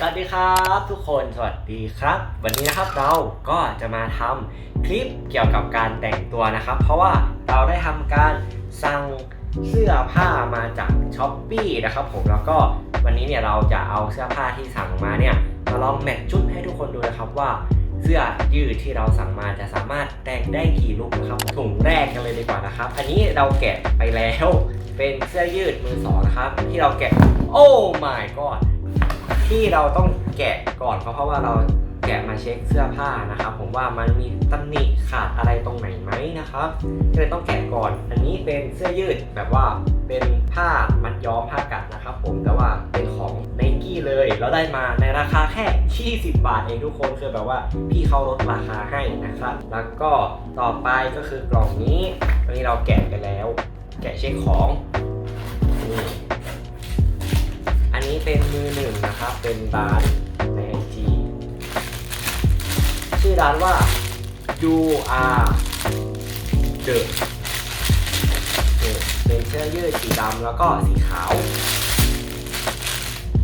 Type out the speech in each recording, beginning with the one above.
สวัสดีครับทุกคนสวัสดีครับ วันนี้นะครับเราก็จะมาทำคลิปเกี่ยวกับการแต่งตัวนะครับ เพราะว่าเราได้ทำการสั่งเสื้อผ้ามาจากช้อปปีนะครับผมแล้วก็วันนี้เนี่ยเราจะเอาเสื้อผ้าที่สั่งมาเนี่ยมาลองแมทชุดให้ทุกคนดูนะครับว่าเสื้อยืดที่เราสั่งมาจะสามารถแต่งได้กี่ลุคนะครับถุงแรกกันเลยดีกว่านะครับ อันนี้เราแกะไปแล้ว เป็นเสื้อยืดมือสองนะครับ ที่เราแกะโอ้ my god ที่เราต้องแกะก่อนก็เพราะว่าเราแกะมาเช็คเสื้อผ้านะครับ ผมว่ามันมีตำหนิขาดอะไรตรงไหนไหมนะครับก็เลยต้องแกะก่อน อันนี้เป็นเสื้อยืดแบบว่าเป็นผ้ามัดย้อมผ้ากัดนะครับ ผมแต่ว่าเป็นของไนกี้เลยเราได้มาในราคาแค่ 20 บาทเองทุกคนคือแบบว่าพี่เขาลดราคาให้นะครับ แล้วก็ต่อไปก็คือกล่องนี้อันนี้เราแกะไปแล้ว แกะเช็คของ นี้เป็นมือหนึ่งนะครับ เป็นร้านในไอจีชื่อร้านว่า you are the เป็นเสื้อยืดสีดำแล้วก็สีขาว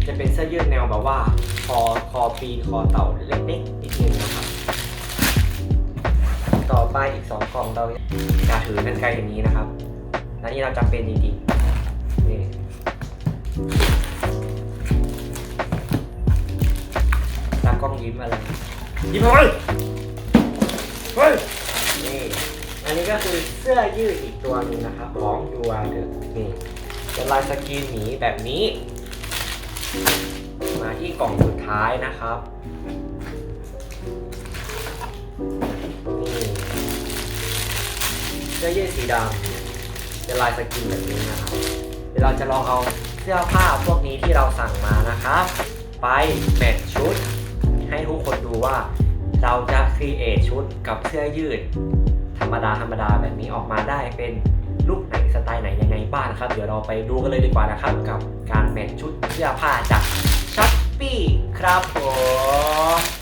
จะเป็นเสื้อยืดแนวแบบว่า คอคอปีนคอเต่าเล็กๆนิดนึงนะครับ ต่อไปอีกสองกล่องเราจะถือกันไกลอย่างนี้นะครับและนี่เราจำเป็นจริงๆนี่ากล้องยิ้มอะไรยิ้มอะไรเฮ้ยนี่อันนี้ก็คือเสื้อยืดอีกตัวหนึงนะครับของยูวาเดอนี่เป็นลายสกรีนหมีแบบนี้ มาที่กล่องสุดท้ายนะครับนี่เสื้อยืดสีดำเป็นลายสกรีนแบบนี้นะครับเดี๋ยวเราจะลองเอาเสื้อผ้าพวกนี้ที่เราสั่งมานะครับ ไปแมทชุดให้ ทุกคนดูว่า เราจะครีเอทชุดกับเสื้อยืด ธรรมดาธรรมดาแบบนี้ออกมาได้เป็นลุคไหนสไตล์ไหนยังไงบ้างนะครับ เดี๋ยวเราไปดูกันเลยดีกว่านะครับ กับการแมทชุดเสื้อผ้าจากช้อปปี้ครับผม